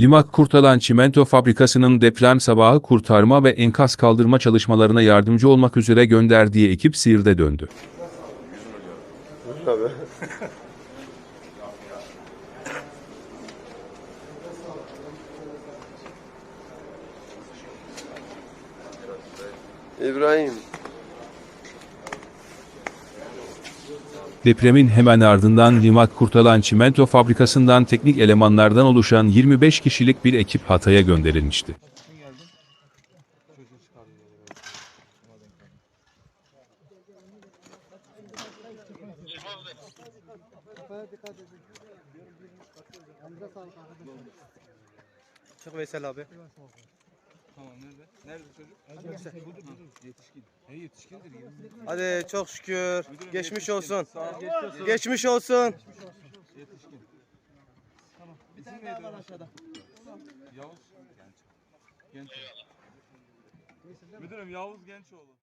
Limak Kurtalan Çimento Fabrikası'nın deprem sabahı kurtarma ve enkaz kaldırma çalışmalarına yardımcı olmak üzere gönderdiği ekip Siirt'e döndü. İbrahim. Depremin hemen ardından Limak Kurtalan Çimento Fabrikası'ndan teknik elemanlardan oluşan 25 kişilik bir ekip Hatay'a gönderilmişti. Çık Veysel abi. Tamam nerede? Nerede çocuk? Budur budur. Yetişkin. He yetişkindir. Hadi çok şükür. Müdürüm, Geçmiş yetişkin. olsun. Sağ ol. Geçmiş olsun. Geçmiş olsun. Yetişkin. Tamam. Bir tane daha var aşağıda. Yavuz Genç. Genç. Müdürüm Yavuz Gençoğlu.